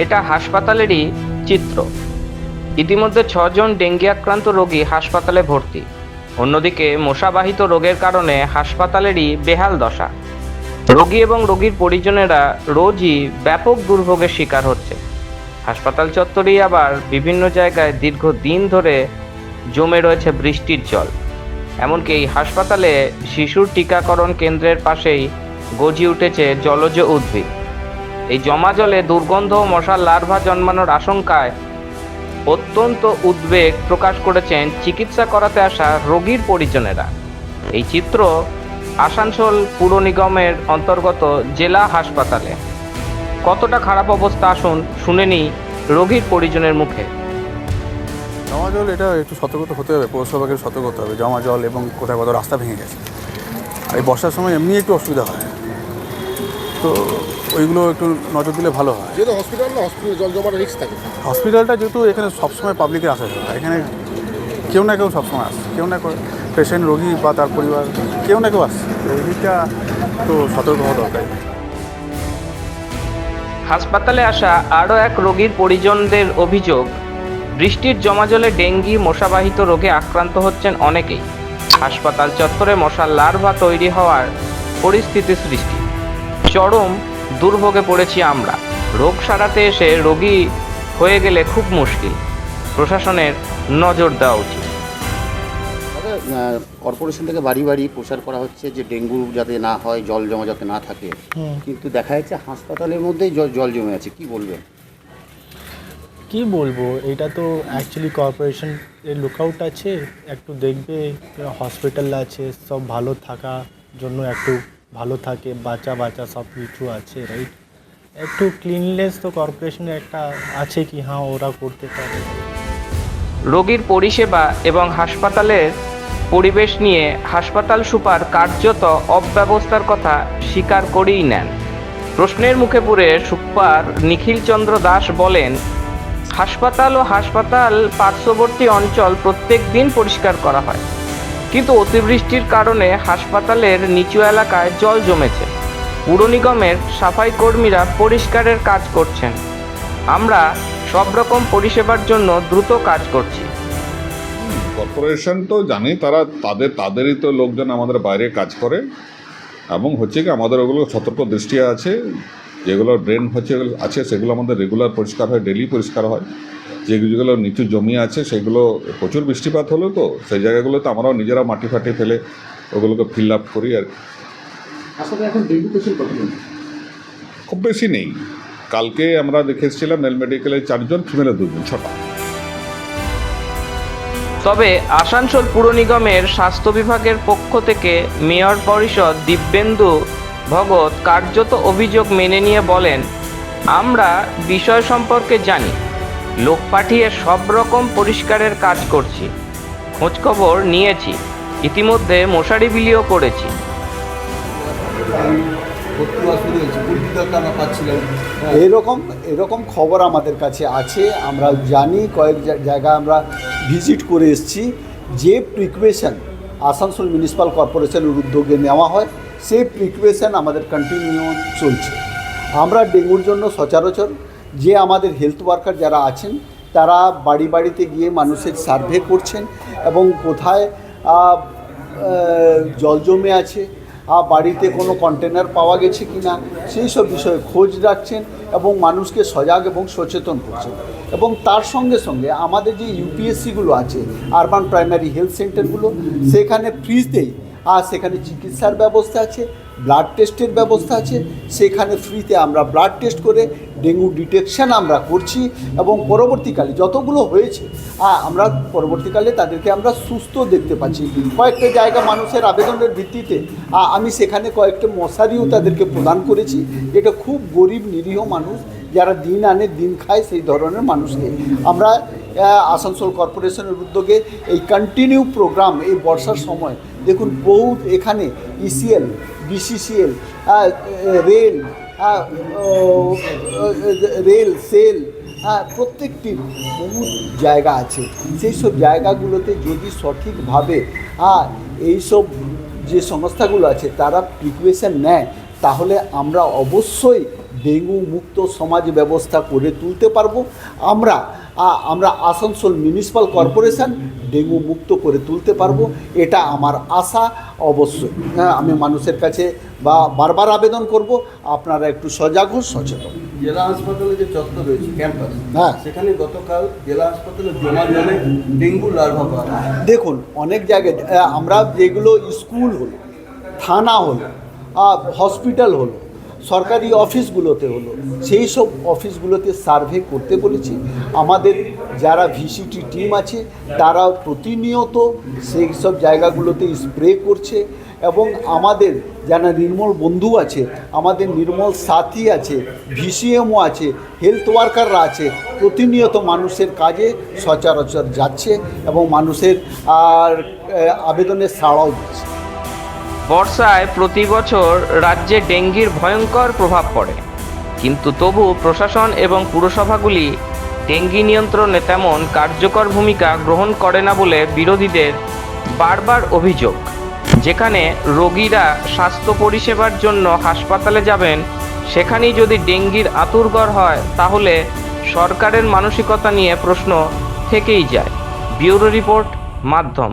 এটা হাসপাতালেরই চিত্র। ইতিমধ্যে ছজন ডেঙ্গি আক্রান্ত রোগী হাসপাতালে ভর্তি। অন্যদিকে মশাবাহিত রোগের কারণে হাসপাতালেরই বেহাল দশা। রোগী এবং রোগীর পরিজনেরা রোজই ব্যাপক দুর্ভোগের শিকার হচ্ছে। হাসপাতাল চত্বরেই আবার বিভিন্ন জায়গায় দীর্ঘদিন ধরে জমে রয়েছে বৃষ্টির জল। এমনকি এই হাসপাতালে শিশুর টিকাকরণ কেন্দ্রের পাশেই গজিয়ে উঠেছে জলজ উদ্ভিদ। এই জমা জলে দুর্গন্ধ মশার লার্ভা জন্মানোর আশঙ্কায় অত্যন্ত উদ্বেগ প্রকাশ করেছেন চিকিৎসা করাতে আসা রোগীর পরিজনেরা। এই চিত্র আসানসোল পুর নিগমের অন্তর্গত জেলা হাসপাতালে। কতটা খারাপ অবস্থা আসুন শুনে নিই রোগীর পরিজনের মুখে। জমা জল এটা একটু সতর্কতা হতে হবে, পৌরসভাকে সতর্ক হতে হবে। জমা জল এবং কোথায় কত রাস্তা ভেঙে গেছে। আর এই বর্ষার সময় এমনি একটু অসুবিধা হয়। তো ওইগুলো একটু নজর দিলে ভালো হয়। যেহেতু হসপিটাল না হসপিটালে জল জমার রিস্ক থাকে। হসপিটালটা যেহেতু এখানে সবসময় পাবলিকের আসা যায় এখানে কেউ না কেউ সবসময় আসে। কেউ না কেউ পেশেন্ট রোগী বা তার পরিবার কেউ না কেউ আসছে এই দিকটা তো সতর্ক হওয়া দরকার। হাসপাতালে আসা আরও এক রোগীর পরিজনদের অভিযোগ বৃষ্টির জমাজলে ডেঙ্গি মশাবাহিত রোগে আক্রান্ত হচ্ছেন অনেকেই। হাসপাতাল চত্বরে মশার লার্ভা তৈরি হওয়ার পরিস্থিতি সৃষ্টি। চরম দুর্ভোগে পড়েছি আমরা। রোগ সারাতে এসে রোগী হয়ে গেলে খুব মুশকিল। প্রশাসনের নজর দেওয়া উচিত। কর্পোরেশন থেকে বাড়ি বাড়ি প্রচার করা হচ্ছে যে ডেঙ্গু যাতে না হয় জল জমা যাতে না থাকে। কিন্তু দেখা যাচ্ছে হাসপাতালের মধ্যেই জল জল জমে আছে। কি বলবেন? কি বলব? এটা তো অ্যাকচুয়ালি কর্পোরেশন এর লুকআউট আছে। একটু দেখবে হসপিটাল আছে সব ভালো থাকার জন্য একটু ভালো থাকে বাচ্চা বাচ্চা সব কিছু আছে রাইট একটু ক্লিনলেস তো কর্পোরেশনের একটা আছে কি হ্যাঁ ওরা করতে পারে। রোগীর পরিষেবা এবং হাসপাতালের পরিবেশ নিয়ে হাসপাতাল সুপার কার্যত অব্যবস্থার কথা স্বীকার করেই নেন। প্রশ্নের মুখে পড়ে সুপার নিখিল চন্দ্র দাস বলেন, হাসপাতাল ও হাসপাতাল পার্শ্ববর্তী অঞ্চল প্রত্যেক দিন পরিষ্কার করা হয়। কিন্তু অতিবৃষ্টির কারণে হাসপাতালের নিচু এলাকায় জল জমেছে। পুর নিগমের সাফাই কর্মীরা পরিষ্কারের কাজ করছেন। আমরা সব রকম পরিষেবার জন্য দ্রুত কাজ করছি। কর্পোরেশন তো জানি তারা তাদের, তাদেরই তো লোকজন আমাদের বাইরে কাজ করে। এবং হচ্ছে কি, আমাদের ওগুলো সতর্ক দৃষ্টি আছে। যেগুলো ড্রেন হচ্ছে, আছে, সেগুলো আমাদের রেগুলার পরিষ্কার হয় ডেলি পরিষ্কার হয়। যেগুলো যেগুলো নিচু জমি আছে সেগুলো প্রচুর বৃষ্টিপাত হলো তো সেই জায়গাগুলোতে আমরাও নিজেরা মাটি ফাটি ফেলে ওগুলোকে ফিল আপ করি আর আসলে এখন ডেঙ্গু পেশেন্ট কতজন খুব বেশি নেই। কালকে আমরা দেখে এসেছিলাম মেল মেডিকেলে চারজন ফিমেলে দুজন ছটা। তবে আসানসোল পুর নিগমের স্বাস্থ্য বিভাগের পক্ষ থেকে মেয়র পরিষদ দিব্যেন্দু ভগত কার্যত অভিযোগ মেনে নিয়ে বলেন আমরা বিষয় সম্পর্কে জানি। লোক পাঠিয়ে সব রকম পরিষ্কারের কাজ করছি। খোঁজখবর নিয়েছি। ইতিমধ্যে মশারি বিলিও করেছি। এরকম এরকম খবর আমাদের কাছে আছে। আমরা জানি, কয়েক জা- জায়গায় আমরা ভিজিট করে এসেছি। যে প্রিকুয়েশন আসানসোল মিউনিসিপ্যাল কর্পোরেশনের উদ্যোগে নেওয়া হয়, সেই প্রিকুয়েশন আমাদের কন্টিনিউ চলছে। আমরা ডেঙ্গুর জন্য সচরাচর যে আমাদের হেলথ ওয়ার্কার যারা আছেন, তারা বাড়ি বাড়িতে গিয়ে মানুষের সার্ভে করছেন এবং কোথায় জল জমে আছে বাড়িতে কোনো কন্টেনার পাওয়া গেছে কি না সেই সব বিষয়ে খোঁজ রাখছেন এবং মানুষকে সজাগ এবং সচেতন করছেন। এবং তার সঙ্গে সঙ্গে আমাদের যে ইউপিএসসিগুলো আছে আরবান প্রাইমারি হেলথ সেন্টারগুলো সেখানে ফ্রিতেই আর সেখানে চিকিৎসার ব্যবস্থা আছে ব্লাড টেস্টের ব্যবস্থা আছে। সেখানে ফ্রিতে আমরা ব্লাড টেস্ট করে ডেঙ্গু ডিটেকশন আমরা করছি এবং পরবর্তীকালে যতগুলো হয়েছে আমরা পরবর্তীকালে তাদেরকে আমরা সুস্থ দেখতে পাচ্ছি। কয়েকটা জায়গা মানুষের আবেদনের ভিত্তিতে আমি সেখানে কয়েকটা মশারিও তাদেরকে প্রদান করেছি। যেটা খুব গরিব, নিরীহ মানুষ, যারা দিন আনে, দিন খায়, সেই ধরনের মানুষকে। আমরা আসানসোল কর্পোরেশনের উদ্যোগে এই কন্টিনিউ প্রোগ্রাম এই বর্ষার সময়, দেখুন বহু এখানে E ECL BCCL rail rail SAIL হ্যাঁ প্রত্যেকটি বহু জায়গা আছে। সেই সব জায়গাগুলোতে যদি সঠিকভাবে হ্যাঁ এইসব যে সংস্থাগুলো আছে, তারা প্রিকুয়েশন নেয়, তাহলে আমরা অবশ্যই ডেঙ্গু মুক্ত সমাজ ব্যবস্থা করে তুলতে পারব। আমরা আমরা আসানসোল মিউনিসিপ্যাল কর্পোরেশন ডেঙ্গু মুক্ত করে তুলতে পারব এটা আমার আশা অবশ্যই। হ্যাঁ আমি মানুষের কাছে বা বারবার আবেদন করব আপনারা একটু সজাগ হন সচেতন। জেলা হাসপাতালে যে চত্বর রয়েছে ক্যাম্পাস হ্যাঁ। সেখানে গতকাল জেলা হাসপাতালে জমা জলে ডেঙ্গু লার্ভা পাওয়া দেখুন অনেক জায়গায় আমরা যেগুলো স্কুল হলো থানা হলো হসপিটাল হলো সরকারি অফিসগুলোতে হলো, সেই সব অফিসগুলোতে সার্ভে করতে বলেছি। আমাদের যারা ভিসিটি টিম আছে তারা প্রতিনিয়ত সেই সব জায়গাগুলোতে স্প্রে করছে এবং আমাদের যারা নির্মল বন্ধু আছে, আমাদের নির্মল সাথী আছে, ভিসিএমও আছে, হেলথ ওয়ার্কাররা আছে, প্রতিনিয়ত মানুষের কাজে সচরাচর যাচ্ছে এবং মানুষের আর আবেদনের সাড়াও দিচ্ছে। বর্ষায় প্রতি বছর রাজ্যে ডেঙ্গির ভয়ঙ্কর প্রভাব পড়ে। কিন্তু তবু প্রশাসন এবং পুরসভাগুলি ডেঙ্গি নিয়ন্ত্রণে তেমন কার্যকর ভূমিকা গ্রহণ করে না বলে বিরোধীদের বারবার অভিযোগ। যেখানে রোগীরা স্বাস্থ্য পরিষেবার জন্য হাসপাতালে যাবেন, সেখানেই যদি ডেঙ্গির আতুরঘর হয়, তাহলে সরকারের মানসিকতা নিয়ে প্রশ্ন থেকেই যায়। ব্যুরো রিপোর্ট মাধ্যম।